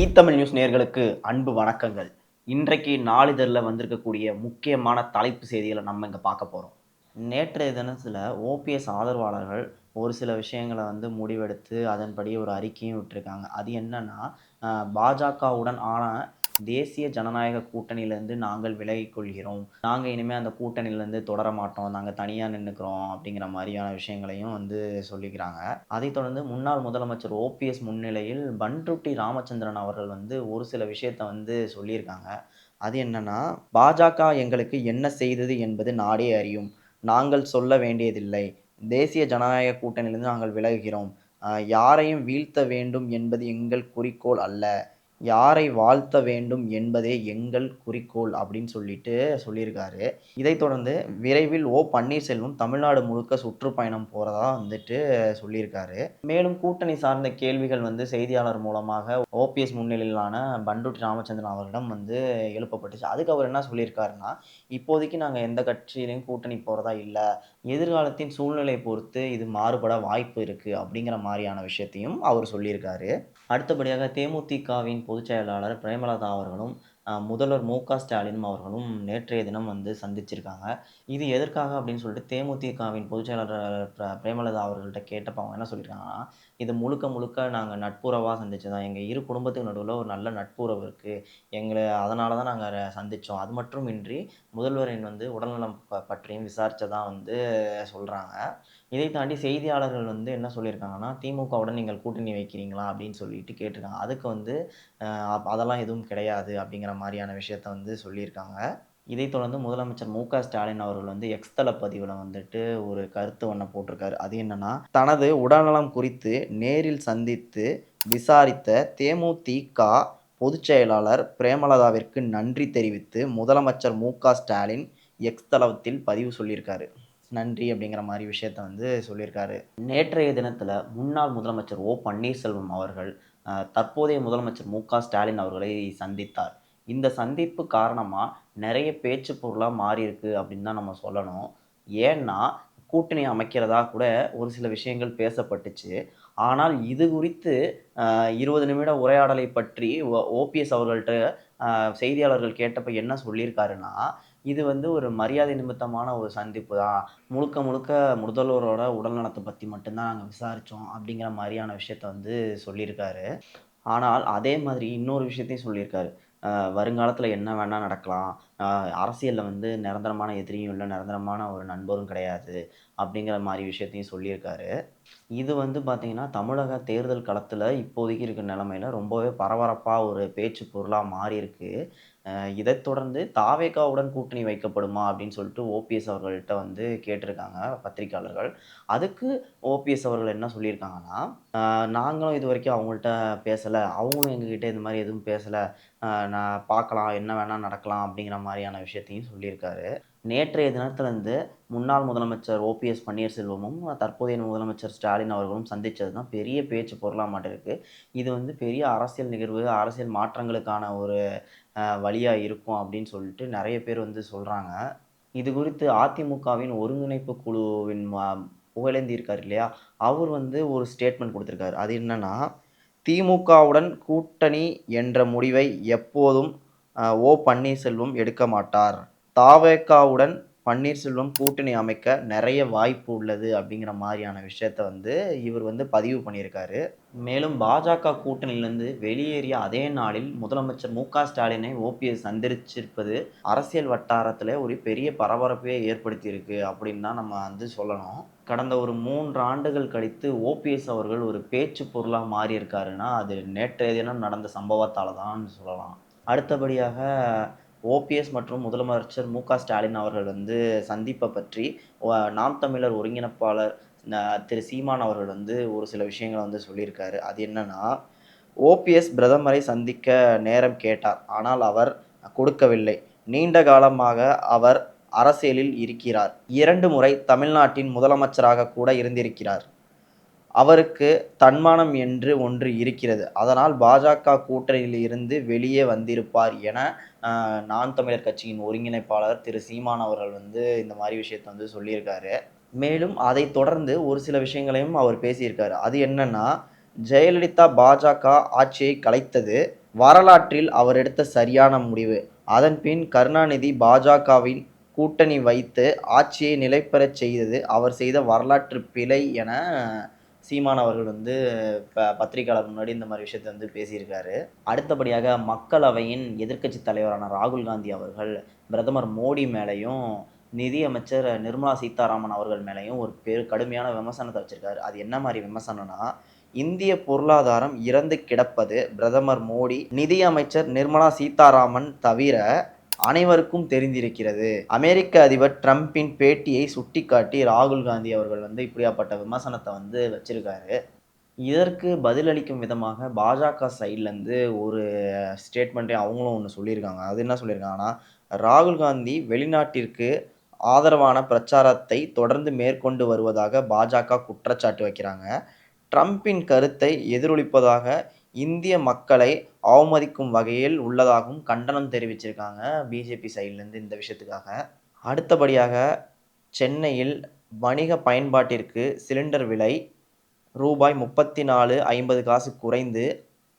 ஈத்தமிழ் news நேயர்களுக்கு அன்பு வணக்கங்கள். இன்றைக்கு நாளிதழில் வந்திருக்கக்கூடிய முக்கியமான தலைப்பு செய்திகளை நம்ம இங்கே பார்க்க போகிறோம் நேற்றைய தினத்தில் ஓபிஎஸ் ஆதரவாளர்கள் ஒரு சில விஷயங்களை வந்து முடிவெடுத்து அதன்படி ஒரு அறிக்கையும் விட்டுருக்காங்க. அது என்னன்னா பாஜகவுடன் ஆன தேசிய ஜனநாயக கூட்டணியிலேருந்து நாங்கள் விலகிக் கொள்கிறோம் நாங்கள் இனிமேல் அந்த கூட்டணியிலேருந்து தொடர மாட்டோம். நாங்கள் தனியாக நின்றுக்கிறோம் அப்படிங்கிற மாதிரியான விஷயங்களையும் வந்து சொல்லிக்கிறாங்க. அதைத் தொடர்ந்து முன்னாள் முதலமைச்சர் ஓபிஎஸ் முன்னிலையில் பன்ருட்டி ராமச்சந்திரன் அவர்கள் வந்து ஒரு சில விஷயத்தை வந்து சொல்லியிருக்காங்க. அது என்னன்னா பாஜக எங்களுக்கு என்ன செய்தது என்பது நாடே அறியும். நாங்கள் சொல்ல வேண்டியதில்லை. தேசிய ஜனநாயக கூட்டணியிலிருந்து நாங்கள் விலகுகிறோம். யாரையும் வீழ்த்த வேண்டும் என்பது எங்கள் குறிக்கோள் அல்ல. யாரை வாழ்த்த வேண்டும் என்பதே எங்கள் குறிக்கோள் அப்படின்னு சொல்லிட்டு சொல்லியிருக்காரு. இதைத் தொடர்ந்து விரைவில் ஓ பன்னீர்செல்வம் தமிழ்நாடு முழுக்க சுற்றுப்பயணம் போகிறதா வந்துட்டு சொல்லியிருக்காரு. மேலும் கூட்டணி சார்ந்த கேள்விகள் வந்து செய்தியாளர் மூலமாக ஓபிஎஸ் முன்னிலையிலான பண்டுட்டி ராமச்சந்திரன் அவரிடம் வந்து எழுப்பப்பட்டுச்சு. அதுக்கு அவர் என்ன சொல்லியிருக்காருன்னா இப்போதைக்கு நாங்கள் எந்த கட்சியிலையும் கூட்டணி போகிறதா இல்லை. எதிர்காலத்தின் சூழ்நிலை பொறுத்து இது மாறுபட வாய்ப்பு இருக்குது அப்படிங்கிற மாதிரியான விஷயத்தையும் அவர் சொல்லியிருக்காரு. அடுத்தபடியாக தேமுதிகவின் பொதுச் செயலாளர் பிரேமலதா அவர்களும் முதல்வர் மு க ஸ்டாலினும் அவர்களும் நேற்றைய தினம் வந்து சந்திச்சிருக்காங்க. இது எதற்காக அப்படின்னு சொல்லிட்டு தேமுதிகவின் பொதுச் செயலாளர் பிர- பிரேமலதா அவர்கள்ட்ட கேட்டப்ப அவங்க என்ன சொல்லியிருக்காங்கன்னா இது முழுக்க முழுக்க நாங்கள் நட்புறவாக சந்திச்சதான் எங்கள் இரு குடும்பத்துக்கு நடுவில் ஒரு நல்ல நட்புறவு இருக்குது எங்களை அதனால தான் நாங்கள் சந்தித்தோம் அது மட்டுமின்றி முதல்வரின் வந்து உடல்நலம் ப- பற்றியும் விசாரிச்சதா வந்து சொல்கிறாங்க இதை தாண்டி செய்தியாளர்கள் வந்து என்ன சொல்லியிருக்காங்கன்னா திமுகவுடன் நீங்கள் கூட்டணி வைக்கிறீங்களா அப்படின்னு சொல்லிட்டு கேட்டிருக்காங்க. அதுக்கு வந்து அதெல்லாம் எதுவும் கிடையாது அப்படிங்கிற மாதிரியான விஷயத்த வந்து சொல்லியிருக்காங்க. இதைத் தொடர்ந்து முதலமைச்சர் மு க ஸ்டாலின் அவர்கள் வந்து எக்ஸ்தல பதிவில் வந்துட்டு ஒரு கருத்து ஒன்றை போட்டிருக்காரு. அது என்னன்னா தனது உடல்நலம் குறித்து நேரில் சந்தித்து விசாரித்த தேமுதிக பொதுச் செயலாளர் பிரேமலதாவிற்கு நன்றி தெரிவித்து முதலமைச்சர் மு க ஸ்டாலின் எக்ஸ் தளத்தில் பதிவு சொல்லியிருக்காரு. நன்றி அப்படிங்கிற மாதிரி விஷயத்த வந்து சொல்லியிருக்காரு. நேற்றைய தினத்தில் முன்னாள் முதலமைச்சர் ஓ பன்னீர்செல்வம் அவர்கள் தற்போதைய முதலமைச்சர் மு க ஸ்டாலின் அவர்களை சந்தித்தார். இந்த சந்திப்பு காரணமாக நிறைய பேச்சு பொருளாக மாறியிருக்கு அப்படின்னு தான் நம்ம சொல்லணும். ஏன்னா கூட்டணி அமைக்கிறதா கூட ஒரு சில விஷயங்கள் பேசப்பட்டுச்சு. ஆனால் இது குறித்து இருபது நிமிட உரையாடலை பற்றி ஓபிஎஸ் அவர்கள்ட்ட செய்தியாளர்கள் கேட்டப்ப என்ன சொல்லியிருக்காருன்னா இது வந்து ஒரு மரியாதை நிமித்தமான ஒரு சந்திப்பு தான். முழுக்க முழுக்க முதல்வரோட உடல்நலத்தை பற்றி மட்டும்தான் நாங்கள் விசாரித்தோம் அப்படிங்கிற மாதிரியான விஷயத்த வந்து சொல்லியிருக்காரு. ஆனால் அதே மாதிரி இன்னொரு விஷயத்தையும் சொல்லியிருக்காரு. வருங்காலத்தில் என்ன வேணால் நடக்கலாம். அரசியலில் வந்து நிரந்தரமான எதிரியும் இல்லை நிரந்தரமான ஒரு நண்பரும் கிடையாது அப்படிங்கிற மாதிரி விஷயத்தையும் சொல்லியிருக்காரு. இது வந்து பார்த்திங்கன்னா தமிழக தேர்தல் களத்தில் இப்போதைக்கு இருக்கிற நிலமையில ரொம்பவே பரபரப்பாக ஒரு பேச்சு பொருளாக மாறியிருக்கு. இதை இதைத் தொடர்ந்து தாவேகாவுடன் கூட்டணி வைக்கப்படுமா அப்படின்னு சொல்லிட்டு ஓபிஎஸ் அவர்கள்ட்ட வந்து கேட்டிருக்காங்க பத்திரிக்கையாளர்கள் அதுக்கு ஓபிஎஸ் அவர்கள் என்ன சொல்லியிருக்காங்கன்னா நாங்களும் இது வரைக்கும் அவங்கள்ட்ட பேசலை அவங்களும் எங்ககிட்ட இந்த மாதிரி எதுவும் பேசலை. நான் பார்க்கலாம் என்ன வேணால் நடக்கலாம் அப்படிங்கிற மாதிரி மாதிரியான விஷயத்தையும் சொல்லியிருக்காரு. நேற்றைய தினத்திலிருந்து முன்னாள் முதலமைச்சர் ஓபிஎஸ் பன்னீர்செல்வமும் தற்போதைய முதலமைச்சர் ஸ்டாலின் அவர்களும் சந்தித்தது தான் பெரிய பேச்சு பொருளாக மாட்டிருக்கு. இது வந்து பெரிய அரசியல் நிகழ்வு அரசியல் மாற்றங்களுக்கான ஒரு வழியாக இருக்கும் அப்படின்னு சொல்லிட்டு நிறைய பேர் வந்து சொல்கிறாங்க இது குறித்து அதிமுகவின் ஒருங்கிணைப்பு குழுவின் ம- புகழேந்தி இருக்கார் இல்லையா? அவர் வந்து ஒரு ஸ்டேட்மெண்ட் கொடுத்துருக்காரு. அது என்னன்னா திமுகவுடன் கூட்டணி என்ற முடிவை எப்போதும் ஓ பன்னீர்செல்வம் எடுக்க மாட்டார். தாவேக்காவுடன் பன்னீர்செல்வம் கூட்டணி அமைக்க நிறைய வாய்ப்பு உள்ளது அப்படிங்கிற மாதிரியான விஷயத்த வந்து இவர் வந்து பதிவு பண்ணியிருக்காரு. மேலும் பாஜக கூட்டணியிலிருந்து வெளியேறிய அதே நாளில் முதலமைச்சர் மு க ஸ்டாலினை ஓபிஎஸ் சந்திச்சிருப்பது அரசியல் வட்டாரத்தில் ஒரு பெரிய பரபரப்பையே ஏற்படுத்தியிருக்கு அப்படின்னு தான் நம்ம வந்து சொல்லணும். கடந்த ஒரு மூன்று ஆண்டுகள் கழித்து ஓபிஎஸ் அவர்கள் ஒரு பேச்சு பொருளாக மாறியிருக்காருன்னா அது நேற்றைய தினம் நடந்த சம்பவத்தால் தான் சொல்லலாம். அடுத்தபடியாக ஓபிஎஸ் மற்றும் முதலமைச்சர் மு க ஸ்டாலின் அவர்கள் வந்து சந்திப்பை பற்றி நாம் தமிழர் ஒருங்கிணைப்பாளர் திரு சீமான் அவர்கள் வந்து ஒரு சில விஷயங்களை வந்து சொல்லியிருக்காரு. அது என்னன்னா ஓபிஎஸ் பிரதமரை சந்திக்க நேரம் கேட்டார். ஆனால் அவர் கொடுக்கவில்லை. நீண்ட காலமாக அவர் அரசியலில் இருக்கிறார். இரண்டு முறை தமிழ்நாட்டின் முதலமைச்சராக கூட இருந்திருக்கிறார். அவருக்கு தன்மானம் என்று ஒன்று இருக்கிறது. அதனால் பாஜக கூட்டணியில் இருந்து வெளியே வந்திருப்பார் என நான் நாம் தமிழர் கட்சியின் ஒருங்கிணைப்பாளர் திரு சீமான் அவர்கள் வந்து இந்த மாதிரி விஷயத்தை வந்து சொல்லியிருக்காரு. மேலும் அதை தொடர்ந்து ஒரு சில விஷயங்களையும் அவர் பேசியிருக்காரு. அது என்னன்னா ஜெயலலிதா பாஜக ஆட்சியை கலைத்தது வரலாற்றில் அவர் எடுத்த சரியான முடிவு. அதன்பின் கருணாநிதி பாஜகவின் கூட்டணி வைத்து ஆட்சியை நிலைபெறச் செய்தது அவர் செய்த வரலாற்று பிழை என சீமான் அவர்கள் வந்து ப பத்திரிகையாளர் முன்னாடி இந்த மாதிரி விஷயத்தை வந்து பேசியிருக்காரு. அடுத்தபடியாக மக்களவையின் எதிர்க்கட்சி தலைவரான ராகுல் காந்தி அவர்கள் பிரதமர் மோடி மேலேயும் நிதியமைச்சர் நிர்மலா சீதாராமன் அவர்கள் மேலேயும் ஒரு பெரு கடுமையான விமர்சனத்தை வச்சிருக்காரு. அது என்ன மாதிரி விமர்சனம்னா இந்திய பொருளாதாரம் இறந்து கிடப்பது பிரதமர் மோடி நிதியமைச்சர் நிர்மலா சீதாராமன் தவிர அனைவருக்கும் தெரிந்திருக்கிறது. அமெரிக்க அதிபர் ட்ரம்பின் பேட்டியை சுட்டிக்காட்டி ராகுல் காந்தி அவர்கள் வந்து இப்படியாப்பட்ட விமர்சனத்தை வந்து வச்சிருக்காரு. இதற்கு பதிலளிக்கும் விதமாக பாஜக சைட்லேருந்து ஒரு ஸ்டேட்மெண்ட்டே அவங்களும் ஒன்று சொல்லியிருக்காங்க. அது என்ன சொல்லியிருக்காங்கன்னா ராகுல் காந்தி வெளிநாட்டிற்கு ஆதரவான பிரச்சாரத்தை தொடர்ந்து மேற்கொண்டு வருவதாக பாஜக குற்றச்சாட்டு வைக்கிறாங்க. ட்ரம்பின் கருத்தை எதிரொலிப்பதாக இந்திய மக்களை அவமதிக்கும் வகையில் உள்ளதாகவும் கண்டனம் தெரிவிச்சிருக்காங்க பிஜேபி சைட்லேருந்து இந்த விஷயத்துக்காக. அடுத்தபடியாக சென்னையில் வணிக பயன்பாட்டிற்கு சிலிண்டர் விலை ரூபாய் முப்பத்தி நாலு ஐம்பது காசு குறைந்து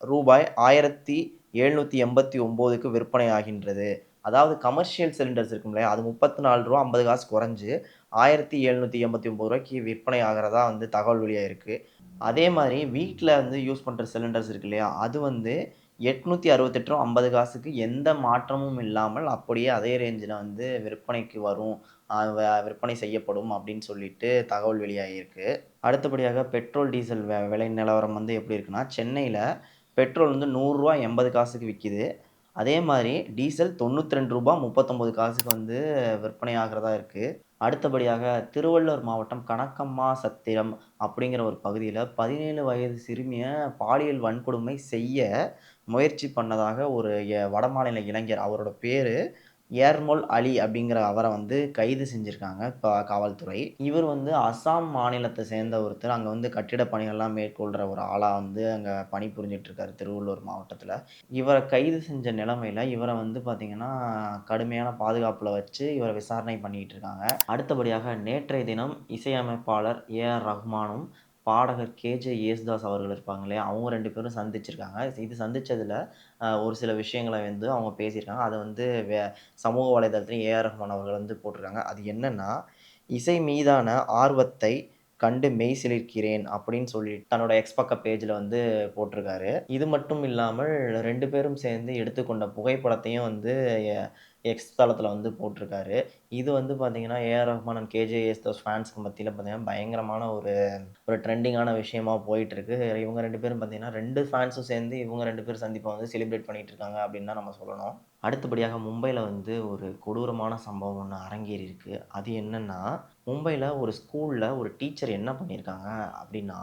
ரூபாய் ஆயிரத்தி எழுநூற்றி எண்பத்தி ஒம்போதுக்கு விற்பனை ஆகின்றது அதாவது கமர்ஷியல் சிலிண்டர்ஸ் இருக்கும் இல்லையா அது முப்பத்தி நாலு ரூபா ஐம்பது காசு குறைஞ்சு ஆயிரத்தி எழுநூற்றி எண்பத்தி ஒம்பது ரூபாய்க்கு விற்பனை ஆகிறதா வந்து தகவல் வழியாக இருக்குது அதே மாதிரி வீட்டில் வந்து யூஸ் பண்ணுற சிலிண்டர்ஸ் இருக்கு இல்லையா? அது வந்து எட்நூற்றி அறுபத்தெட்டு ரூபா ஐம்பது காசுக்கு எந்த மாற்றமும் இல்லாமல் அப்படியே அதே ரேஞ்சில் வந்து விற்பனைக்கு வரும். வ- விற்பனை செய்யப்படும் அப்படின்னு சொல்லிட்டு தகவல் வெளியாகியிருக்கு அடுத்தபடியாக பெட்ரோல் டீசல் விலை நிலவரம் வந்து எப்படி இருக்குன்னா சென்னையில் பெட்ரோல் வந்து நூறுரூவா எண்பது காசுக்கு விற்கிது அதே மாதிரி டீசல் தொண்ணூற்றி ரெண்டு ரூபா முப்பத்தொம்போது காசுக்கு வந்து விற்பனை ஆகிறதா இருக்குது அடுத்தபடியாக திருவள்ளூர் மாவட்டம் கணக்கம்மா சத்திரம் அப்படிங்கிற ஒரு பகுதியில் பதினேழு வயது சிறுமியை பாலியல் வன்கொடுமை செய்ய முயற்சி பண்ணதாக ஒரு எ- வடமாநில இளைஞர் அவரோட பேர் ஏர்மோல் அலி அப்படிங்கிற அவரை வந்து கைது செஞ்சுருக்காங்க இப்போ காவல்துறை. இவர் வந்து அசாம் மாநிலத்தை சேர்ந்த ஒருத்தர். அங்கே வந்து கட்டிட பணிகள்லாம் மேற்கொள்கிற ஒரு ஆளாக வந்து அங்கே பணி புரிஞ்சிட்ருக்காரு திருவள்ளூர் மாவட்டத்தில். இவரை கைது செஞ்ச நிலமையில் இவரை வந்து பார்த்திங்கன்னா கடுமையான பாதுகாப்பில் வச்சு இவரை விசாரணை பண்ணிகிட்டு இருக்காங்க அடுத்தபடியாக நேற்றைய தினம் இசையமைப்பாளர் ஏஆர் ரஹ்மானும் பாடகர் கேஜே யேசுதாஸ் அவர்கள் இருப்பாங்க இல்லையா அவங்க ரெண்டு பேரும் சந்திச்சிருக்காங்க. இது சந்தித்ததில் ஒரு சில விஷயங்களை வந்து அவங்க பேசியிருக்காங்க. அதை வந்து வே சமூக வலைதளத்துலையும் ஏஆர் ரஹ்மான் அவர்கள் வந்து போட்டிருக்காங்க. அது என்னென்னா இசை மீதான ஆர்வத்தை கண்டு மெய் சிலிர்க்கிறேன் அப்படின்னு சொல்லி தன்னோட எக்ஸ் பக்க பேஜில் வந்து போட்டிருக்காரு. இது மட்டும் இல்லாமல் ரெண்டு பேரும் சேர்ந்து எடுத்துக்கொண்ட புகைப்படத்தையும் வந்து எக்ஸ் தளத்தில் வந்து போட்டிருக்காரு. இது வந்து பார்த்தீங்கன்னா A R Rahman and K J S ஃபேன்ஸ்க்கு மத்தியில் பார்த்தீங்கன்னா பயங்கரமான ஒரு ஒரு ட்ரெண்டிங்கான விஷயமா போயிட்டுருக்கு. இவங்க ரெண்டு பேரும் பார்த்தீங்கன்னா ரெண்டு ஃபேன்ஸும் சேர்ந்து இவங்க ரெண்டு பேரும் சந்திப்பை வந்து செலிப்ரேட் பண்ணிகிட்டு இருக்காங்க அப்படின்னு தான் நம்ம சொல்லணும். அடுத்தபடியாக மும்பையில் வந்து ஒரு கொடூரமான சம்பவம் ஒன்று அரங்கேறியிருக்கு. அது என்னென்னா மும்பையில் ஒரு ஸ்கூலில் ஒரு டீச்சர் என்ன பண்ணியிருக்காங்க அப்படின்னா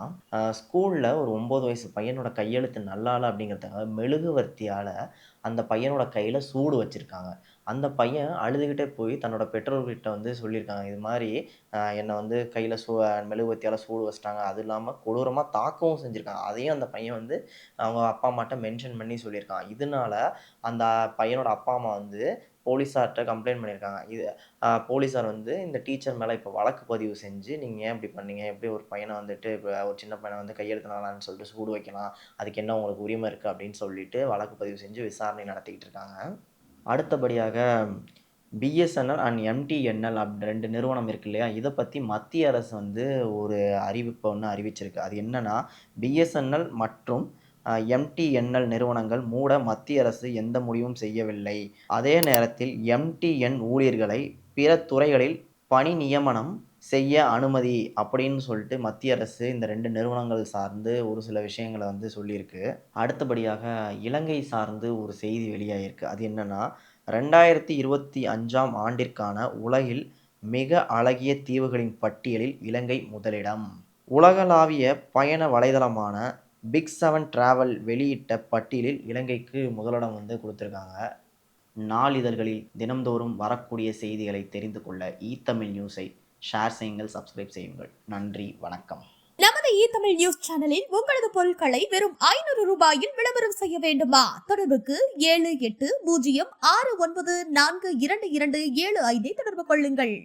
ஸ்கூலில் ஒரு ஒம்பது வயசு பையனோட கையெழுத்து நல்லால அப்படிங்கிறதுக்காக மெழுகுவர்த்தியால் அந்த பையனோட கையில் சூடு வச்சுருக்காங்க. அந்த பையன் அழுதுகிட்டே போய் தன்னோட பெற்றோர்கிட்ட வந்து சொல்லியிருக்காங்க. இது மாதிரி என்னை வந்து கையில் சூ மெழுகுவர்த்தியால் சூடு வச்சிட்டாங்க. அது இல்லாமல் கொடூரமாக தாக்கவும் செஞ்சுருக்காங்க. அதையும் அந்த பையன் வந்து அவங்க அப்பா அம்மாட்ட மென்ஷன் பண்ணி சொல்லியிருக்கான் இதனால அந்த பையனோட அப்பா அம்மா வந்து போலீஸார்கிட்ட கம்ப்ளைண்ட் பண்ணியிருக்காங்க. இது போலீஸார் வந்து இந்த டீச்சர் மேலே இப்போ வழக்கு பதிவு செஞ்சு நீங்கள் ஏன் இப்படி பண்ணீங்க? எப்படி ஒரு பையனை வந்துட்டு இப்போ ஒரு சின்ன பையனை வந்து கையெழுத்தினாலான்னு சொல்லிட்டு சூடு வைக்கலாம். அதுக்கு என்ன உங்களுக்கு உரிமை இருக்குது அப்படின்னு சொல்லிட்டு வழக்கு பதிவு செஞ்சு விசாரணை நடத்திக்கிட்டு இருக்காங்க. அடுத்தபடியாக பிஎஸ்என்எல் அண்ட் எம்டிஎன்எல் அப்படி ரெண்டு நிறுவனம் இருக்கு இல்லையா? இதை பற்றி மத்திய அரசு வந்து ஒரு அறிவிப்பை ஒன்று அறிவிச்சிருக்கு. அது என்னன்னா பிஎஸ்என்எல் மற்றும் எம்டிஎன்எல் நிறுவனங்கள் மூட மத்திய அரசு எந்த முடிவும் செய்யவில்லை. அதே நேரத்தில் எம்டிஎன் ஊழியர்களை பிற துறைகளில் பணி நியமனம் செய்ய அனுமதி அப்படின்னு சொல்லிட்டு மத்திய அரசு இந்த ரெண்டு நிறுவனங்கள் சார்ந்து ஒரு சில விஷயங்களை வந்து சொல்லியிருக்கு. அடுத்தபடியாக இலங்கை சார்ந்து ஒரு செய்தி வெளியாகிருக்கு அது என்னன்னா ரெண்டாயிரத்தி இருபத்தி அஞ்சாம் ஆண்டிற்கான உலகில் மிக அழகிய தீவுகளின் பட்டியலில் இலங்கை முதலிடம். உலகளாவிய பயண வலைதளமான பிக் செவன் டிராவல் வெளியிட்ட பட்டியலில் இலங்கைக்கு முதலிடம் வந்து கொடுத்துருக்காங்க. நாளிதழ்களில் தினம்தோறும் வரக்கூடிய செய்திகளை தெரிந்து கொள்ள இ தமிழ் நியூஸை ஷேர் செய்யுங்கள் சப்ஸ்கிரைப் செய்யுங்கள். நன்றி வணக்கம். நமது இ தமிழ் நியூஸ் சேனலில் உங்களது பொருட்களை வெறும் ஐநூறு ரூபாயில் விளம்பரம் செய்ய வேண்டுமா? தொடர்புக்கு ஏழு எட்டு பூஜ்ஜியம் ஆறு ஒன்பது நான்கு இரண்டு இரண்டு ஏழு ஐந்தை தொடர்பு கொள்ளுங்கள்.